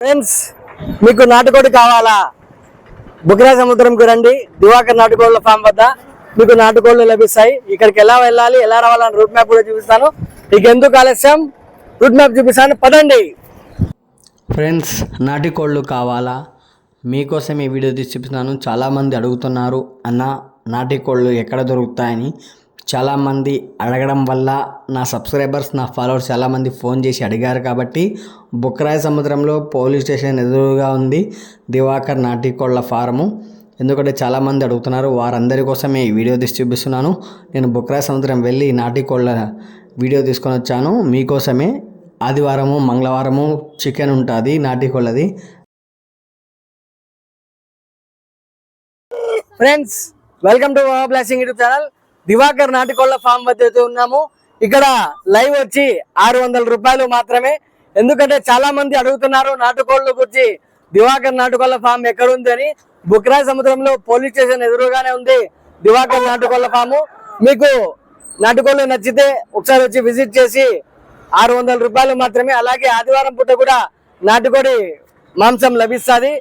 Friends మీకు నాటుకోడి కావాలా? బుగ్రా సముద్రంకు రండి. దివాకర్ నాటుకోళ్ళ ఫామ్ వద్ద మీకు నాటుకోళ్ళు లభిస్తాయి. ఇక్కడికి ఎలా వెళ్ళాలి ఎలా రావాలని రూట్ మ్యాప్ కూడా చూపిస్తాను. మీకు ఎందుకు ఆలస్యం? రూట్ మ్యాప్ చూపిస్తాను. పదండి. ఫ్రెండ్స్ నాటుకోళ్ళు కావాలా? మీకోసం ఈ వీడియో తీసి చూపిస్తున్నాను. చాలామంది అడుగుతున్నారు అన్న నాటికోళ్ళు ఎక్కడ దొరుకుతాయని? చాలామంది అడగడం వల్ల నా సబ్స్క్రైబర్స్ నా ఫాలోవర్స్ చాలామంది ఫోన్ చేసి అడిగారు కాబట్టి బుక్రాయ సముద్రంలో పోలీస్ స్టేషన్ ఎదురుగా ఉంది దివాకర్ నాటికోళ్ళ ఫారము. ఎందుకంటే చాలామంది అడుగుతున్నారు వారందరి కోసమే ఈ వీడియో తీసి చూపిస్తున్నాను. నేను బుక్రాయ సముద్రం వెళ్ళి నాటి కోళ్ళ వీడియో తీసుకొని వచ్చాను. మీకోసమే ఆదివారము మంగళవారము చికెన్ ఉంటుంది నాటి కోళ్ళది. Friends welcome to blessing YouTube channel Divakar నాటుకోళ్ళ farm వద్ద అయితే ఉన్నాము. ఇక్కడ లైవ్ వచ్చి ఆరు వందల రూపాయలు మాత్రమే. ఎందుకంటే చాలా మంది అడుగుతున్నారు నాటుకోళ్ళ గురించి దివాకర్ నాటుకోళ్ళ ఫామ్ ఎక్కడ ఉంది అని సముద్రంలో పోలీస్ స్టేషన్ ఎదురుగానే ఉంది దివాకర్ నాటుకోళ్ళ ఫాము. మీకు నాటుకోళ్ళు నచ్చితే ఒకసారి వచ్చి విజిట్ చేసి ఆరు వందల రూపాయలు మాత్రమే. అలాగే ఆదివారం పూట కూడా నాటుకోడి మాంసం లభిస్తుంది.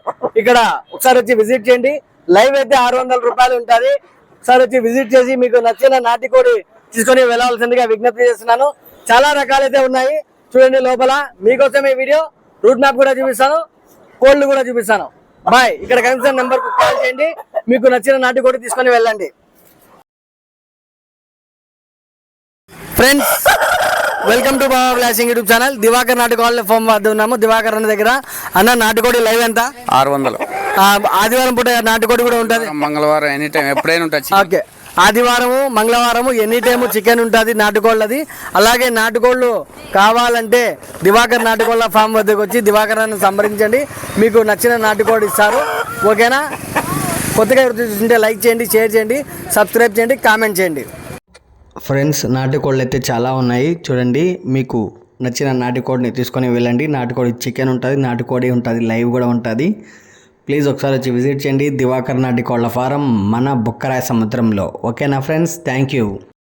ఇక్కడ ఒకసారి వచ్చి విజిట్ చేయండి. లైవ్ అయితే ఆరు వందల రూపాయలు ఉంటుంది. ఒకసారి వచ్చి విజిట్ చేసి మీకు నచ్చిన నాటుకోడి తీసుకొని వెళ్ళాల్సిందిగా విజ్ఞప్తి చేస్తున్నాను. చాలా రకాలైతే ఉన్నాయి. చూడండి లోపల మీకోసం ఈ వీడియో. రూట్ మ్యాప్ కూడా చూపిస్తాను. కోళ్ళు కూడా చూపిస్తాను. బాయ్ ఇక్కడ కనిపిస్తున్న నెంబర్ కాల్ చేయండి. మీకు నచ్చిన నాటుకోడి తీసుకొని వెళ్ళండి. Friends welcome to Baba blessing YouTube channel Divakar నాటుకోళ్ళ farm వద్ద ఉన్నాము దివాకర్ అన్న దగ్గర. అన్న నాటుకోడి లైవ్ ఎంత? ఆరు వందలు. ఆదివారం పూట నాటుకోడి కూడా ఉంటుంది. మంగళవారం ఎనీ టైం ఎప్పుడైనా ఉంటుంది ఓకే. ఆదివారము మంగళవారము ఎనీ టైము చికెన్ ఉంటుంది నాటుకోళ్ళది అలాగే నాటుకోళ్ళు కావాలంటే దివాకర్ నాటుకోళ్ళ ఫామ్ వద్దకు వచ్చి దివాకర్ అని సంప్రదించండి. మీకు నచ్చిన నాటుకోడి ఇస్తారు. ఓకేనా? కొత్తగా ఎవరు చూస్తుంటే లైక్ చేయండి షేర్ చేయండి సబ్స్క్రైబ్ చేయండి కామెంట్ చేయండి. ఫ్రెండ్స్ నాటి కోళ్ళు అయితే చాలా ఉన్నాయి. చూడండి మీకు నచ్చిన నాటుకోడిని తీసుకొని వెళ్ళండి. నాటుకోడి చికెన్ ఉంటుంది నాటుకోడి ఉంటుంది లైవ్ కూడా ఉంటుంది. ప్లీజ్ ఒకసారి వచ్చి విజిట్ చేయండి. దివాకర్ నాటి కోళ్ళ ఫారం మన బుక్కరాయ సముద్రంలో. ఓకేనా ఫ్రెండ్స్? Thank you.